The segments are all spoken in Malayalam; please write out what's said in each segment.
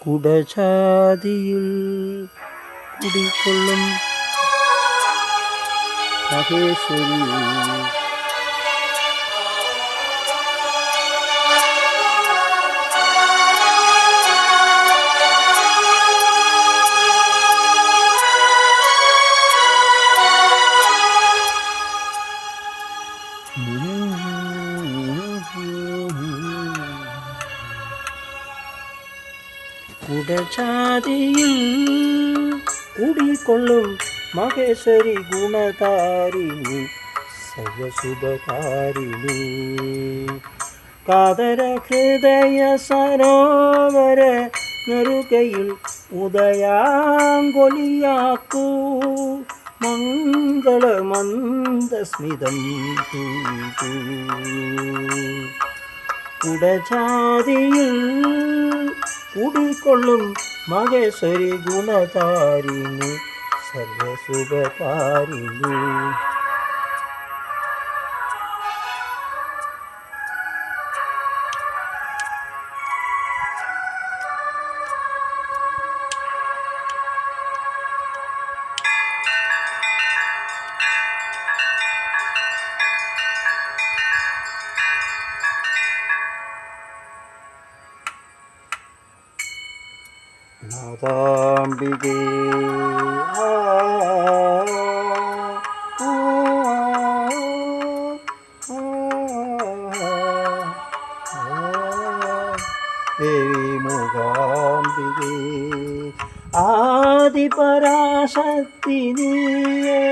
കുടചാതിയിൽ കുടിക്കൊള്ളും മഹേശ്വരി കുടചാതിയിൽ കൂടിക്കൊള്ളും മഹേശ്വരി ഗുണതാരിണി സർവശുഭകാരിണി കാതര ഹൃദയ സരോവര നെറുകയിൽ ഉദയാങ്കൊലിയാക്കൂ മംഗളമന്ദസ്മിതം മന്ദസ്മിതം കുടജാതിയിൽ കുടിക്കൊള്ളും മഹേശ്വരി ഗുണതാരിണി സർവശുഭകാരിണി ராதாம்பிகே தேவி முகாம்பிகே ஆதிபராசக்தி நீயே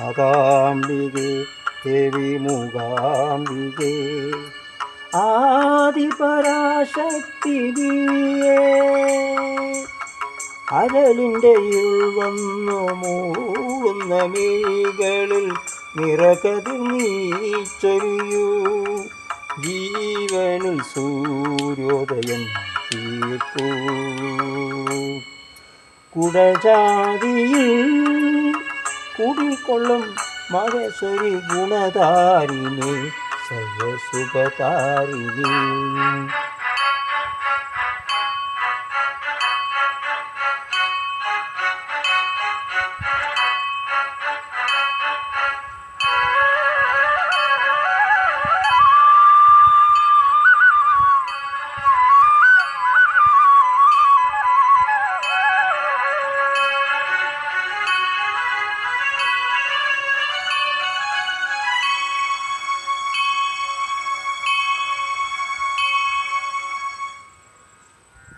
ஆகாம்பிகே தேவி முகாம்பிகே ஆதிபரா നാദാംബികേ അരലിന്റെ മൂകാംബികേ ആദിപരാശക്തി നീയേ അരളിന്റെ വന്നു മൂന്ന മീകളിൽ നിറകതിർ നീ ചൊരിയൂ. ജീവനിൽ സൂര്യോദയം തീർക്കൂ. കുടജാതിയിൽ കുടിക്കൊള്ളും മഹേശ്വരി ഗുണധാരിണി സർവസുഖതാരിണി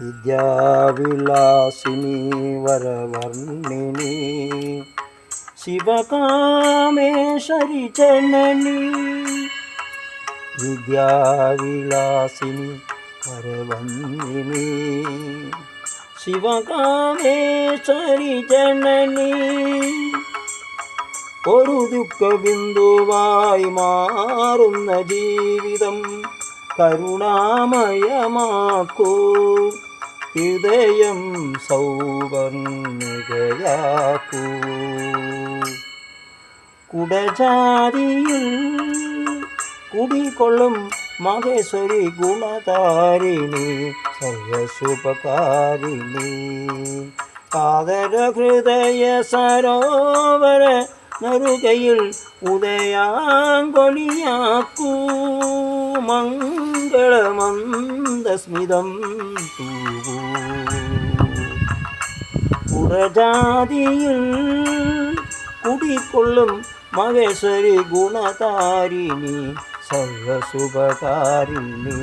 വിദ്യാവിലാസിനി വരവർണിനി ശിവകാമേശ്വരി ജനനി. വിദ്യാവിലാസിനി വരവന്ദിനി ശിവകാമേശ്വരി ജനനി. ഒരു ദുഃഖബിന്ദുവായി മാറുന്ന ജീവിതം കരുണാമയമാക്കൂ. ഹൃദയം സൗവർണികയാക്കൂ കുടജാതിയിൽ കുടികൊള്ളും മഹേശ്വരി ഗുണതാരിണി സർവശുഭകാരിണി കാതര ഹൃദയ സരോവര നറുകയിൽ ഉദയാങ്കൊലിയാക്കൂ മംഗളമന്ദസ്മിതം തൂവൂ. പുറജാതിയിൽ കുടിക്കൊള്ളും മഹേശ്വരി ഗുണതാരിണി സർവശുഭകാരിണി